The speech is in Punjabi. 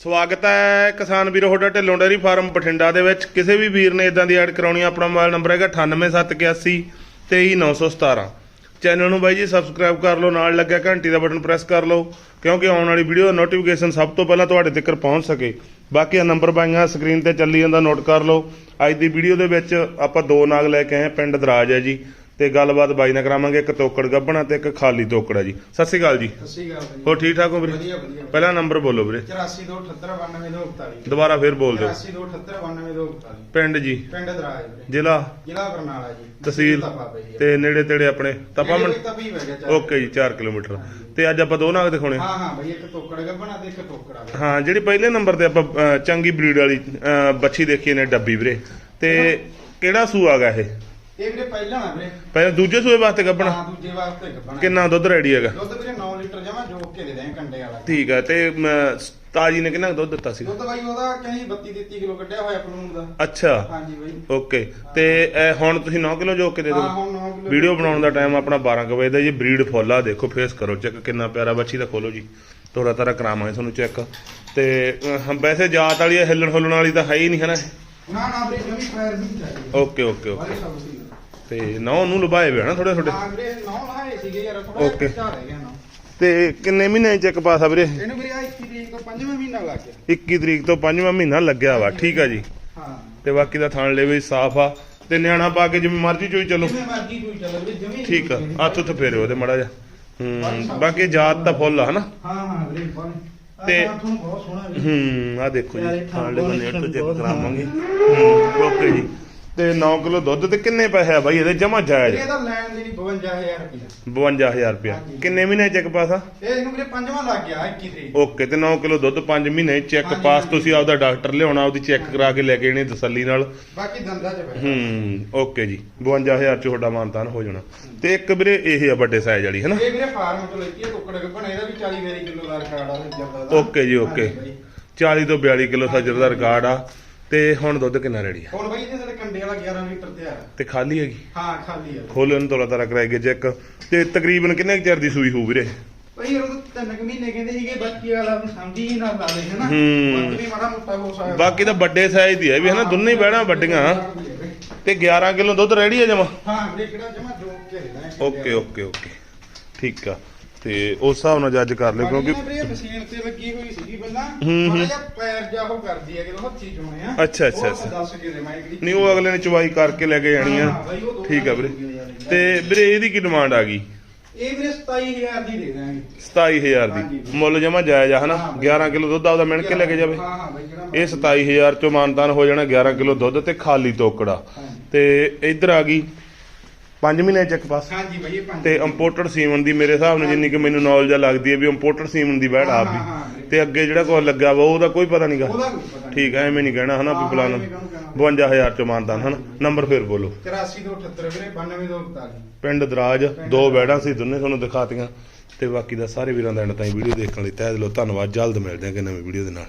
ਸਵਾਗਤ ਹੈ ਕਿਸਾਨ ਵੀਰੋ ਤੁਹਾਡਾ ਢਿੱਲੋਂ ਡੇਅਰੀ ਫਾਰਮ ਬਠਿੰਡਾ ਦੇ ਵਿੱਚ। ਕਿਸੇ ਵੀ ਵੀਰ ਨੇ ਇਦਾਂ ਦੀ ਐਡ ਕਰਾਉਣੀ ਆ, ਆਪਣਾ ਮੋਬਾਈਲ ਨੰਬਰ ਹੈਗਾ 98781 23917 ਚੈਨਲ ਨੂੰ ਬਾਈ ਜੀ ਸਬਸਕ੍ਰਾਈਬ ਕਰ ਲਓ ਨਾਲ ਲੱਗਿਆ ਘੰਟੀ ਦਾ ਬਟਨ ਪ੍ਰੈਸ ਕਰ ਲਓ ਕਿਉਂਕਿ ਆਉਣ ਵਾਲੀ ਵੀਡੀਓ ਦਾ ਨੋਟੀਫਿਕੇਸ਼ਨ ਸਭ ਤੋਂ ਪਹਿਲਾਂ ਤੁਹਾਡੇ ਤੱਕ ਪਹੁੰਚ ਸਕੇ। ਬਾਕੀ ਆ ਨੰਬਰ ਬਾਈਆਂ ਸਕਰੀਨ ਤੇ ਚੱਲੀ ਜਾਂਦਾ ਨੋਟ ਕਰ ਲਓ। ਅੱਜ ਦੀ ਵੀਡੀਓ ਦੇ ਵਿੱਚ ਆਪਾਂ ਦੋ ਨਾਗ ਲੈ ਕੇ ਆਏ ਪਿੰਡ ਦਰਾਜ ਹੈ ਜੀ। ਤੇ ਗੱਲਬਾਤ ਬਾਈ ਨਾਲ ਕਰਾਵਾਂਗੇ ਇੱਕ ਤੋਕੜ ਗੱਭਣਾ ਤੇ ਇੱਕ ਖਾਲੀ ਤੋਕੜ ਹੈ ਜੀ। ਸਤਿ ਸ਼੍ਰੀ ਅਕਾਲ ਜੀ। ਸਤਿ ਸ਼੍ਰੀ ਅਕਾਲ ਬਾਈ। ਹੋਰ ਠੀਕ ਠਾਕ ਹੋ ਵੀਰੇ? ਵਧੀਆ ਵਧੀਆ। ਪਹਿਲਾ ਨੰਬਰ ਬੋਲੋ ਵੀਰੇ। 8428992241 ਦੁਬਾਰਾ ਫੇਰ ਬੋਲ ਦਿਓ। 8428992241 ਪਿੰਡ ਜੀ। ਪਿੰਡ ਦਰਾਜ ਵੀਰੇ। ਜ਼ਿਲ੍ਹਾ? ਜ਼ਿਲ੍ਹਾ ਬਰਨਾਲਾ ਜੀ। ਤਹਿਸੀਲ? ਤੇ ਨੇੜੇ ਤੇੜੇ ਆਪਣੇ? ਤਪਾ ਮੰ ਤਪੀ ਵਗ ਗਿਆ ਓਕੇ ਜੀ 4 ਕਿਲੋਮੀਟਰ। ਤੇ ਅੱਜ ਆਪਾਂ ਦੋ ਨਾਗ ਦਿਖਾਉਣੇ ਹਾਂ ਹਾਂ ਬਈ ਇੱਕ ਟੋਕੜ ਗੱਬਣਾ ਤੇ ਇੱਕ ਟੋਕੜਾ ਵਾ। ਹਾਂ ਜਿਹੜੀ ਪਹਿਲੇ ਨੰਬਰ ਤੇ ਆਪਾਂ ਚੰਗੀ ਬਰੀਡ ਵਾਲੀ ਬੱਚੀ ਦੇਖੀ ਨੇ ਡੱਬੀ ਵੀਰੇ। ਤੇ ਕਿਹੜਾ ਸੂਆ ਗਾ ਇਹ? ਇਹ ਵੀਰੇ ਪਹਿਲਾਂ ਨਾ ਵੀਰੇ। ਪਹਿਲਾਂ ਦੂਜੇ ਸੂਏ ਵਾਸਤੇ ਗੱਭਣਾ ਹਾਂ ਦੂਜੇ ਵਾਸਤੇ ਗੱਬਣਾ। ਕਿੰਨਾ ਦੁੱਧ ਰੈਡੀ ਹੈਗਾ? ਦੁੱਧ ਵੀਰੇ 9 ਲੀਟਰ ਜਮਾ ਜੋਕ ਕੇ ਦੇ ਦੇ ਕੰਡੇ ਵਾਲਾ। ਠੀਕ ਹੈ ਤੇ ਅਮ, ਤਾਜੀ ਨੇ ਕਿੰਨਾ ਕੁ ਦੁੱਧ ਦਿੱਤਾ ਸੀ ਦੁੱਧ ਬਾਈ ਉਹਦਾ ਕਹਿੰਦੀ 32 33 ਕਿਲੋ ਕੱਢਿਆ ਹੋਇਆ ਪਲੂਨ ਦਾ। ਅੱਛਾ। ਹਾਂਜੀ ਬਾਈ। ਓਕੇ ਤੇ ਇਹ ਹੁਣ ਤੁਸੀਂ 9 ਕਿਲੋ ਜੋ ਕੇ ਦੇ ਹਾਂ ਦਿਓ ਹੁਣ 9 ਕਿਲੋ ਵੀਡੀਓ ਬਣਾਉਣ ਦਾ ਟਾਈਮ ਆਪਣਾ 12 ਕੁ ਵਜੇ ਦਾ ਜੀ ਬਰੀਡ ਫੁੱਲ ਆ ਦੇਖੋ ਫੇਸ ਕਰੋ ਚੈੱਕ ਕਿੰਨਾ ਪਿਆਰਾ ਬੱਚੀ ਦਾ ਖੋਲੋ ਜੀ। ਤੋੜਾ ਤਾਰਾ ਕਰਾਵਾਂਗੇ ਤੁਹਾਨੂੰ ਚੈੱਕ। ਤੇ ਅਹ, ਵੈਸੇ ਜਾਤ ਵਾਲੀ ਇਹ ਹਿੱਲਣ ਹੁੱਲਣ ਵਾਲੀ ਤਾਂ ਹੈ ਹੀ ਨਹੀਂ ਹੈ ਨਾ ਨਾ ਨਾ ਵੀਰੇ ਜਮੀ ਪੈਰ ਨਹੀਂ ਚਾਹੀਦੀ। Okay okay okay. ਸਭ ਤੇ ਨੌ ਨੂੰ ਲੁਭਾਏ ਵੇ ਨਾ ਥੋੜੇ ਥੋੜੇ ਹਾਂ ਵੀਰੇ 9 ਲਾਏ ਸੀਗੇ ਯਾਰ ਥੋੜਾ ਰਹਿ ਗਿਆ ਨਾ। ਤੇ ਕਿੰਨੇ ਮਹੀਨੇ ਚੈੱਕ ਪਾਸਾ ਵੀਰੇ? ਇਹਨੂੰ ਵੀਰੇ ਆ 21 ਤਰੀਕ ਤੋਂ 5ਵਾਂ ਮਹੀਨਾ ਲੱਗ ਗਿਆ। 21 ਤਰੀਕ ਤੋਂ 5ਵਾਂ ਮਹੀਨਾ ਲੱਗਿਆ ਵਾ ਠੀਕ ਆ ਜੀ। ਹਾਂ। ਤੇ ਬਾਕੀ ਦਾ ਥਾਣ ਲੈ ਵੀ ਸਾਫ਼ ਆ। ਤੇ ਨਿਆਣਾ ਪਾ ਕੇ ਜਿਵੇਂ ਮਰਜ਼ੀ ਚੋਈ ਚਲੋ। ਜਿਵੇਂ ਮਰਜ਼ੀ ਕੋਈ ਚੱਲ ਵੀਰੇ ਜਮੀ ਠੀਕ ਆ ਹੱਥ ਉੱਥੇ ਫੇਰਿਓ ਉਹਦੇ ਮੜਾ ਜਾ ਹੂੰ ਬਾਕੀ ਜਾਤ ਤਾਂ ਫੁੱਲ ਆ ਹਨਾ? ਹਾਂ ਹਾਂ ਵੀਰੇ ਬਣ ਤੇ- ਤੁਹਾਨੂੰ ਬਹੁਤ ਸੋਹਣਾ ਵੀਰੇ ਹੂੰ ਆ ਦੇਖੋ ਜੀ ਇਹ ਥਾਣ ਲੈ ਥਾਣ ਬੰਨੇ ਤੋਂ ਚੈੱਕ ਕਰਾਵਾਂਗੇ। ਹੂੰ ਓਕੇ ਜੀ। ਤੇ 9 ਕਿਲੋ ਦੁੱਧ ਤੇ ਕਿੰਨੇ ਪੈਸੇ ਆ ਬਾਈ? ਇਹਦੇ ਜਮਾ ਜਾਇਜ਼। ਇਹਦਾ ਲੈਣ ਦੇ ਨਹੀਂ 52000 ਰੁਪਏ 52000 ਰੁਪਇਆ। ਹਾਂਜੀ। ਕਿੰਨੇ ਮਹੀਨੇ ਚੈੱਕ ਪਾਸਾ ਇਹ ਇਹਨੂੰ ਵੀਰੇ ਪੰਜਵਾਂ ਲੱਗ ਗਿਆ 21 ਤਰੀਕ। ਓਕੇ ਤੇ 9 ਕਿਲੋ ਦੁੱਧ 5 ਮਹੀਨੇ ਚੈੱਕ ਪਾਸ। ਤੁਸੀਂ ਆਪਦਾ ਡਾਕਟਰ ਲਿਆਉਣਾ ਉਹਦੀ ਚੈੱਕ ਕਰਾ ਕੇ ਲੈ ਕੇ ਆਣੀ ਤਸੱਲੀ ਨਾਲ। ਬਾਕੀ ਦੰਦਾਂ 'ਚ ਪੈ ਹੂੰ ਓਕੇ ਜੀ। 52000 ਚ ਤੁਹਾਡਾ ਮਾਨਤਾਨ ਹੋ ਜਾਣਾ। ਤੇ ਇੱਕ ਵੀਰੇ ਇਹ ਆ ਵੱਡੇ ਸਾਈਜ਼ ਵਾਲੀ ਹੈਨਾ? ਇਹ ਵੀਰੇ ਫਾਰਮ ਤੋਂ ਲੈਤੀ ਹੈ ਟੁਕੜ ਗੱਪਣ ਇਹਦਾ ਵੀ 40 ਵੇਰੀ ਕਿਲੋ ਦਾ ਰਿਕਾਰਡ ਆ ਜਰਦਾ ਦਾ। ਓਕੇ ਜੀ ਓਕੇ। ਹਾਂਜੀ ਬਾਈ। 40 ਤੋਂ 42 ਕਿਲੋ ਸੱਜਰ ਦਾ ਰਿਕਾਰਡ ਆ। ਤੇ ਹੁਣ ਦੁੱਧ ਕਿੰਨਾ ਰੈਡੀ ਆ? ਹੁਣ ਬਾਈ ਇਹਦੇ ਥੱਲੇ ਕੰਡੇ ਵਾਲਾ 11 ਲੀਟਰ ਤਿਆਰ ਆ। ਤੇ ਖਾਲੀ ਹੈਗੀ? ਹਾਂ ਖਾਲੀ ਆ। ਖੋਲੋ ਇਹਨੂੰ ਤੋਲਾ ਤਾਰਾ ਕਰਾਏਗੇ ਚੈੱਕ। ਤੇ ਤਕਰੀਬਨ ਕਿੰਨੇ ਕੁ ਚਿਰ ਦੀ ਸੂਈ ਹੋਊ ਵੀਰੇ? ਭਾਈ ਉਹ ਤਾਂ ਤਿੰਨ ਕੁ ਮਹੀਨੇ ਕਹਿੰਦੇ ਸੀਗੇ ਬਾਕੀ ਵਾਲਾ ਨੂੰ ਸਮਝੀ ਹੀ ਨਾ ਲਾ ਲੈ ਹਨਾ? ਹੂੰ। ਬਾਕੀ ਮਾੜਾ ਮੋਟਾ ਹੋ ਸਕਦਾ ਬਾਕੀ ਤਾਂ ਵੱਡੇ ਸਾਈਜ਼ ਦੀ ਹੈ ਵੀ ਹਨਾ? ਦੋਨੇ ਹੀ ਬਹਿਣਾ ਵੱਡੀਆਂ। ਤੇ 11 ਕਿਲੋ ਦੁੱਧ ਰੈਡੀ ਆ ਜਮਾ? ਹਾਂ ਕਿਹੜਾ ਜਮਾ ਜੋਕ ਕੇ ਦੇਣਾ ਹੈ। Okay okay okay. ਠੀਕ ਆ। ਤੇ ਉਸ ਹਿਸਾਬ ਨਾਲ ਜੱਜ ਕਰ ਲਿਓ ਕਿਉਂਕਿ ਵੀਰੇ ਮਸ਼ੀਨ ਤੇ ਲੱਗੀ ਹੋਈ ਸੀਗੀ ਪਹਿਲਾਂ ਹੂੰ, ਹੂੰ। ਮਾੜਾ ਜਿਹਾ ਪੈਰ ਜਾ ਉਹ ਕਰਦੀ ਹੈ ਜਦੋਂ ਹੱਥੀ ਚੁਣੇ ਆ ਅੱਛਾ, ਅੱਛਾ, ਉਹ ਅੱਛਾ। ਦੱਸ ਕੇ ਦੇ ਮੈਂ ਕਿਹੜੀ ਨਹੀਂ ਉਹ ਅਗਲੇ ਨੇ ਚਵਾਈ ਕਰਕੇ ਲੈ ਕੇ ਜਾਣੀ ਆ ਠੀਕ ਆ ਵੀਰੇ। ਤੇ ਵੀਰੇ ਇਹਦੀ ਕੀ ਡਿਮਾਂਡ ਆ ਗਈ ਇਹ ਵੀਰੇ 27000 ਦੀ ਦੇ ਦਾਂਗੇ 27000 ਦੀ ਹਾਂਜੀ। ਮੁੱਲ ਜਮਾ ਜਾਇਜ਼ ਆ ਹਨਾ ਹਾਂ, ਬਾਈ। 11 ਕਿਲੋ ਦੁੱਧ ਆਪਦਾ ਮਿਣ ਕੇ ਲੈ ਕੇ ਜਾਵੇ ਇਹ 27000 ਚੋਂ ਮਾਨਤਾਨ ਹੋ ਜਾਣਾ 11 ਕਿਲੋ ਦੁੱਧ ਤੇ ਖਾਲੀ ਤੋਕੜਾ। ਤੇ ਇੱਧਰ ਆ ਗਈ 5 ਮਹੀਨੇ ਚੈੱਕ ਪਾਸ। ਹਾਂਜੀ ਬਾਈ ਇਹ ਪੰਜ ਤੇ ਇੰਪੋਰਟਡ ਸੀਮਨ ਦੀ ਮੇਰੇ ਹਿਸਾਬ ਨਾਲ ਜਿੰਨੀ ਕਿ ਮੈਨੂੰ ਨੌਲੇਜ ਲੱਗਦੀ ਹੈ ਵੀ ਇੰਪੋਰਟਡ ਸੀਮਨ ਦੀ ਬੈੜ ਆਪ ਹਾਂ, ਹਾਂ, ਵੀ ਹਾਂ। ਤੇ ਅੱਗੇ ਜਿਹੜਾ ਕੋਈ ਲੱਗਾ ਵਾ ਉਹਦਾ ਕੋਈ ਪਤਾ ਨਹੀਂਗਾ ਉਹਦਾ ਕੋਈ ਪਤਾ ਨਹੀਂ ਠੀਕ ਐ ਐਵੇਂ ਨਹੀਂ ਕਹਿਣਾ ਹਨਾ ਵੀ ਹਾਂ, ਫਲਾਣਾ। ਐਵੇਂ ਕਾਹਨੂੰ ਕਹਿਣਾ। 52000 ਚੋਂ ਮਾਨਤਾਨ ਹਨਾ। ਨੰਬਰ ਫੇਰ ਬੋਲੋ। 83 ਤੋਂ 78 ਵੀਰੇ 92 ਤੋਂ 41 ਪਿੰਡ ਦਰਾਜ ਦੋ ਬੈੜਾਂ ਸੀ ਦੋਨੇ ਤੁਹਾਨੂੰ ਦਿਖਾਤੀਆਂ। ਤੇ ਬਾਕੀ ਦਾ ਸਾਰੇ ਵੀਰਾਂ ਦਾ ਐਂਡ ਤਾਈਂ ਵੀਡੀਓ ਦੇਖਣ ਲਈ ਤਹਿ ਦਿਲੋਂ ਧੰਨਵਾਦ। ਜਲਦ ਮਿਲਦੇ ਹਾਂ ਕਿ ਨਵੀਂ ਵੀਡੀਓ ਦੇ ਨਾਲ।